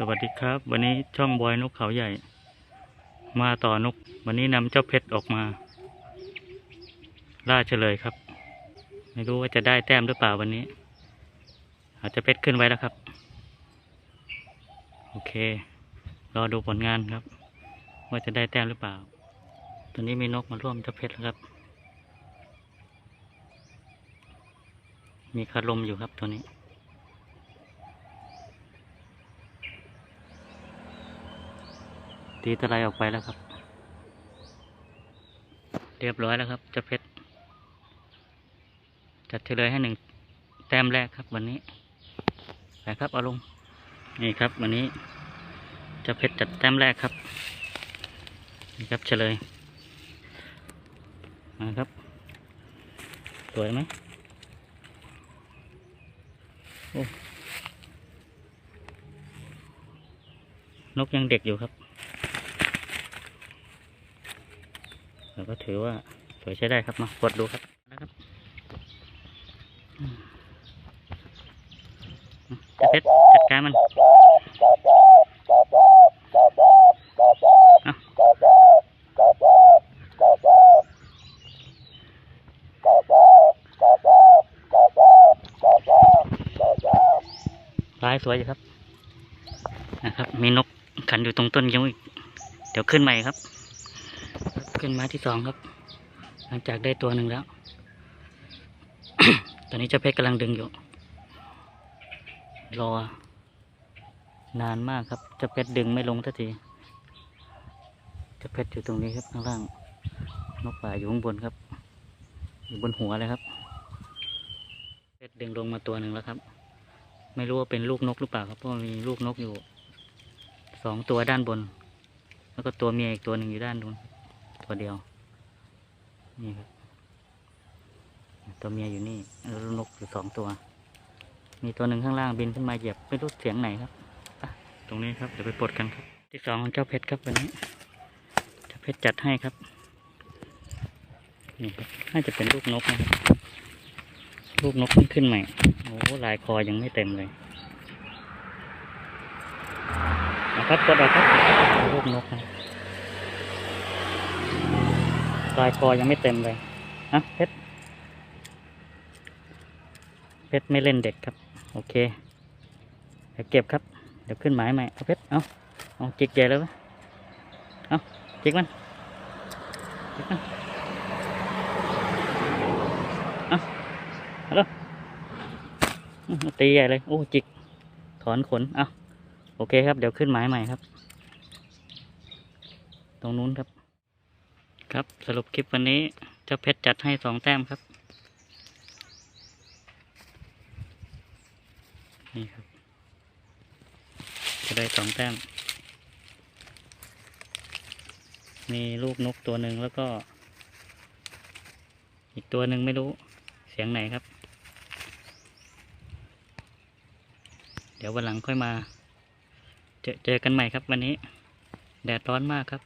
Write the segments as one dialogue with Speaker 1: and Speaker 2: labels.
Speaker 1: สวัสดีครับ วันนี้ช่องบอยนกเขาใหญ่ มาต่อนก วันนี้นำเจ้าเพชรออกมา ล่าเฉลยครับ ไม่รู้ว่าจะได้แต้มหรือเปล่าวันนี้ อาจจะเพชรขึ้นไว้แล้วครับ โอเค รอดูผลงานครับ ว่าจะได้แต้มหรือเปล่า ตอนนี้มีนกมาร่วมเจ้าเพชรแล้วครับ มีคารลมอยู่ครับตัวนี้ ตีตะไลออกไปแล้วครับ เรียบร้อยแล้วครับเจะเพชรจัดเฉลยให้หนึ่งแต้มแรกครับวันนี้ไปครับเอาลงนี่ครับ วันนี้จะเพชรจัดแต้มแรกครับนี่ครับเฉลยมาครับ สวยไหมโอ้นกยังเด็กอยู่ครับ เราก็ถือว่าสวยใช้ได้ครับมากดดูครับนะครับเจะเพชรจัดการมันเอาลายสวยอยู่ครับ นะครับ มีนกขันอยู่ตรงต้นยังอีก เดี๋ยวขึ้นใหม่ครับ ขึ้นม้ที่สองครับ หลังจากได้ตัวหนึ่งแล้ว ตอนนี้เจ้าเพชรกำลังดึงอยู่ รอ นานมากครับเจ้าเพชรดึงไม่ลงทันทีเจ้าเพชรอยู่ตรงนี้ครับข้างล่าง นกป่าอยู่ข้างบนครับ อยู่บนหัวเลยครับ เพชรดึงลงมาตัวหนึ่งแล้วครับ ไม่รู้ว่าเป็นลูกนกหรือเปล่าครับเพราะมีลูกนกอยู่สองตัวด้านบน แล้วก็ตัวเมียอีกตัวหนึ่งอยู่ด้านนู้น ตัวเดียว นี่ครับ ตัวเมียอยู่นี่แล้วนกอยู่สองตัว มีตัวหนึ่งข้างล่างบินขึ้นมาเหยียบไม่รู้เสียงไหนครับตรงนี้ครับ เดี๋ยวไปปลดกันครับ ที่สองของเจ้าเพชรครับวันนี้เจ้าเพชรจัดให้ครับ นี่ครับ น่าจะเป็นลูกนกนะครับลูกนกเพิ่ขึ้นใหม่ โอ้ลายคอยังไม่เต็มเลยนะครับกดเอาครับลูกนกนะครับ ลายคอยังไม่เต็มเลยนะเพชรเพชรไม่เล่นเด็กครับ โอเค เดี๋ยวเก็บครับ เดี๋ยวขึ้นหมายใหม่เอาเพชรเอาเอาจิกใหญ่เลยเวเอาจิกมันจิกมันเอาเอาเลยอื้อตีใหญ่เลยโอ้จิกถอนขนเอาโอเคครับ เดี๋ยวขึ้นหมายใหม่ครับ ตรงนู้นครับ ครับสรุปคลิปวันนี้เจ้าเพชรจัดให้สองแต้มครับ นี่ครับ จะได้สองแต้ม มีลูกนกตัวหนึ่งแล้วก็ อีกตัวหนึ่งไม่รู้เสียงไหนครับ เดี๋ยววันหลังค่อยมา เจอเจอกันใหม่ครับวันนี้ แดดร้อนมากครับ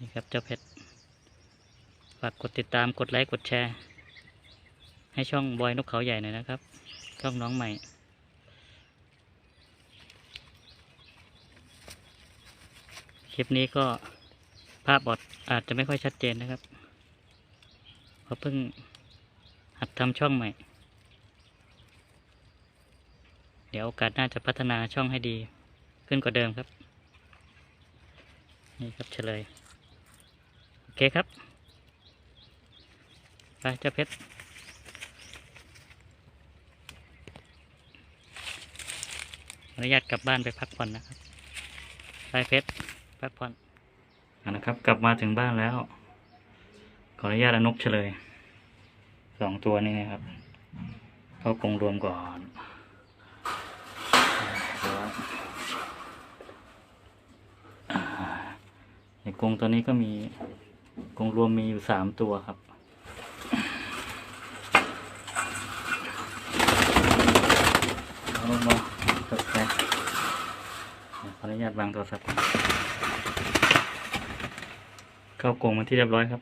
Speaker 1: นี่ ครับเจ้าเพชรฝากกดติดตามกดไลค์กดแชร์ ให้ช่องบอยนกเขาใหญ่หน่อยนะครับ ช่องน้องใหม่คลิปนี้ก็ภาพบอดอาจจะไม่ค่อยชัดเจนนะครับเพราะเพิ่งหัดทำช่องใหม่ เดี๋ยวโอกาสน้าจะพัฒนาช่องให้ดี ขึ้นกว่าเดิมครับ นี่ครับเฉลย อเคครับ ไปเจ้าเพชร อนุญาตกลับบ้านไปพักผ่อนนะครับ ไปเพชร พักผ่อนอานะครับ กลับมาถึงบ้านแล้ว ขออนุญาตอนกเฉลย สองตัวนี้นะครับ เข้ากรงรวมก่อนในกรงตัวนี้ก็มี กงรวมมีอยู่สามตัวครับ เอาลงมาตกใจขออนุญาตวางโทรศัพท์เข้ากรงมาที่เรียบร้อยครับ